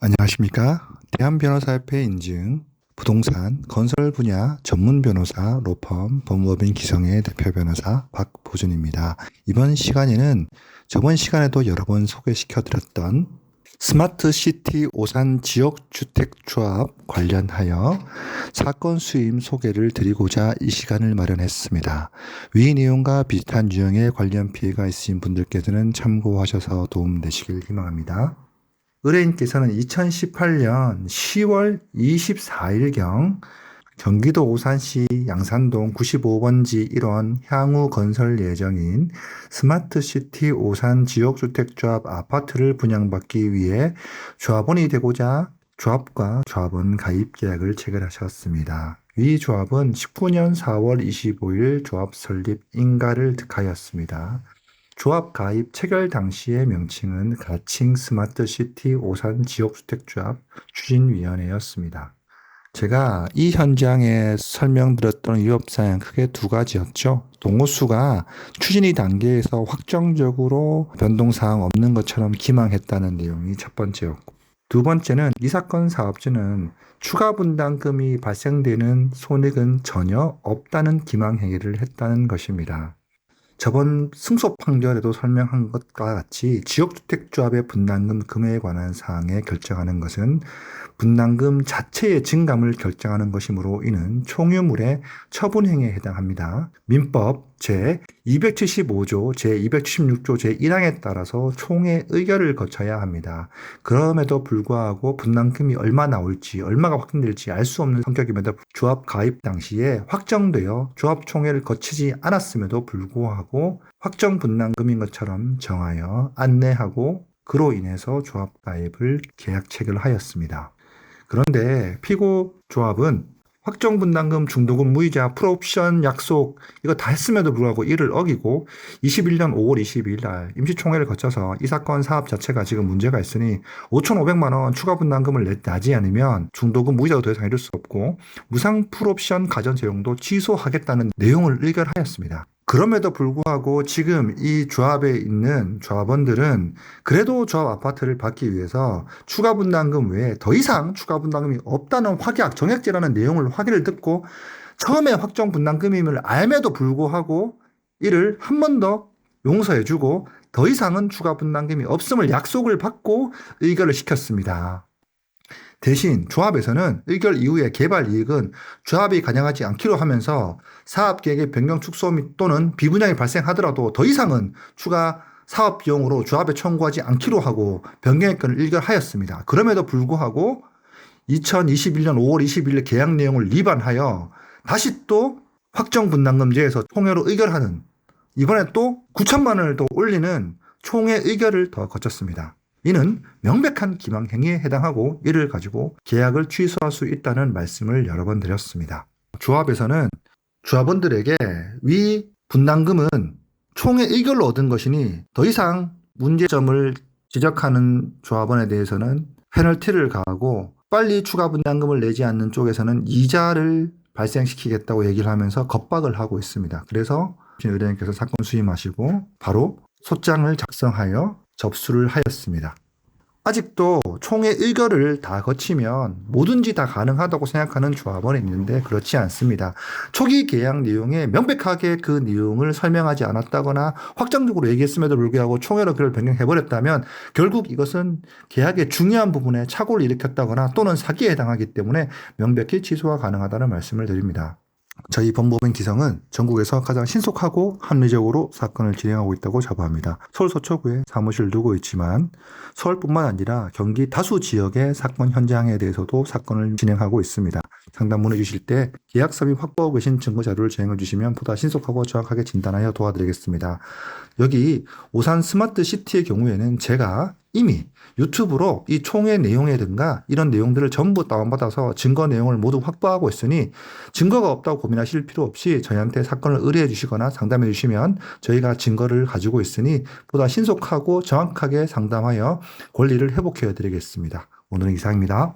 안녕하십니까. 대한변호사협회 인증 부동산 건설 분야 전문 변호사 로펌 법무법인 기성의 대표 변호사 박보준입니다. 이번 시간에는 저번 시간에도 여러 번 소개시켜 드렸던 스마트 시티 오산 지역 주택 조합 관련하여 사건 수임 소개를 드리고자 이 시간을 마련했습니다. 위 내용과 비슷한 유형의 관련 피해가 있으신 분들께서는 참고하셔서 도움 되시길 희망합니다. 의뢰인께서는 2018년 10월 24일경 경기도 오산시 양산동 95번지 1원 향후 건설 예정인 스마트시티 오산 지역주택조합 아파트를 분양받기 위해 조합원이 되고자 조합과 조합원 가입 계약을 체결하셨습니다. 위 조합은 19년 4월 25일 조합 설립 인가를 득하였습니다. 조합 가입 체결 당시의 명칭은 가칭 스마트시티 오산 지역주택조합 추진위원회였습니다. 제가 이 현장에 설명드렸던 위협사항 크게 두 가지였죠. 동호수가 추진이 단계에서 확정적으로 변동사항 없는 것처럼 기망했다는 내용이 첫 번째였고, 두 번째는 이 사건 사업주는 추가 분담금이 발생되는 손익은 전혀 없다는 기망 행위를 했다는 것입니다. 저번 승소 판결에도 설명한 것과 같이 지역주택조합의 분담금 금액에 관한 사항에 결정하는 것은 분담금 자체의 증감을 결정하는 것이므로 이는 총유물의 처분행위에 해당합니다. 민법 제 275조, 제 276조, 제 1항에 따라서 총회 의결을 거쳐야 합니다. 그럼에도 불구하고 분담금이 얼마 나올지, 얼마가 확정될지 알 수 없는 성격임에도 조합 가입 당시에 확정되어 조합 총회를 거치지 않았음에도 불구하고 확정 분담금인 것처럼 정하여 안내하고 그로 인해서 조합 가입을 계약 체결하였습니다. 그런데 피고 조합은 확정 분담금, 중도금, 무이자, 풀옵션 약속 이거 다 했음에도 불구하고 이를 어기고 21년 5월 22일 날 임시총회를 거쳐서 이 사건 사업 자체가 지금 문제가 있으니 5,500만 원 추가 분담금을 내지 않으면 중도금, 무이자도 더 이상 이룰 수 없고 무상 풀옵션 가전 제용도 취소하겠다는 내용을 의결하였습니다. 그럼에도 불구하고 지금 이 조합에 있는 조합원들은 그래도 조합 아파트를 받기 위해서 추가 분담금 외에 더 이상 추가 분담금이 없다는 확약, 정액제라는 내용을 확인을 듣고 처음에 확정 분담금임을 알매도 불구하고 이를 한 번 더 용서해주고 더 이상은 추가 분담금이 없음을 약속을 받고 의결을 시켰습니다. 대신 조합에서는 의결 이후에 개발 이익은 조합이 관여하지 않기로 하면서 사업 계획의 변경 축소 및 또는 비분양이 발생하더라도 더 이상은 추가 사업 비용으로 조합에 청구하지 않기로 하고 변경의건을 의결하였습니다. 그럼에도 불구하고 2021년 5월 21일 계약 내용을 위반하여 다시 또 확정 분담금제에서 총회로 의결하는 이번에 또 9천만 원을 더 올리는 총회 의결을 더 거쳤습니다. 이는 명백한 기망행위에 해당하고 이를 가지고 계약을 취소할 수 있다는 말씀을 여러 번 드렸습니다. 조합에서는 조합원들에게 위 분담금은 총회 의결로 얻은 것이니 더 이상 문제점을 지적하는 조합원에 대해서는 페널티를 가하고 빨리 추가 분담금을 내지 않는 쪽에서는 이자를 발생시키겠다고 얘기를 하면서 겁박을 하고 있습니다. 그래서 의뢰인께서 사건 수임하시고 바로 소장을 작성하여 접수를 하였습니다. 아직도 총회 의결을 다 거치면 뭐든지 다 가능하다고 생각하는 조합원이 있는데 그렇지 않습니다. 초기 계약 내용에 명백하게 그 내용을 설명하지 않았다거나 확정적으로 얘기했음에도 불구하고 총회로 그걸 변경해버렸다면 결국 이것은 계약의 중요한 부분에 착오를 일으켰다거나 또는 사기에 해당하기 때문에 명백히 취소가 가능하다는 말씀을 드립니다. 저희 법무법인 기성은 전국에서 가장 신속하고 합리적으로 사건을 진행하고 있다고 자부합니다. 서울 서초구에 사무실을 두고 있지만 서울뿐만 아니라 경기 다수 지역의 사건 현장에 대해서도 사건을 진행하고 있습니다. 상담 문의 주실 때 계약서 및 확보하고 계신 증거 자료를 제공해 주시면 보다 신속하고 정확하게 진단하여 도와드리겠습니다. 여기 오산 스마트 시티의 경우에는 제가 이미 유튜브로 이 총회 내용이든가 이런 내용들을 전부 다운받아서 증거 내용을 모두 확보하고 있으니 증거가 없다고 고민하실 필요 없이 저희한테 사건을 의뢰해 주시거나 상담해 주시면 저희가 증거를 가지고 있으니 보다 신속하고 정확하게 상담하여 권리를 회복해 드리겠습니다. 오늘은 이상입니다.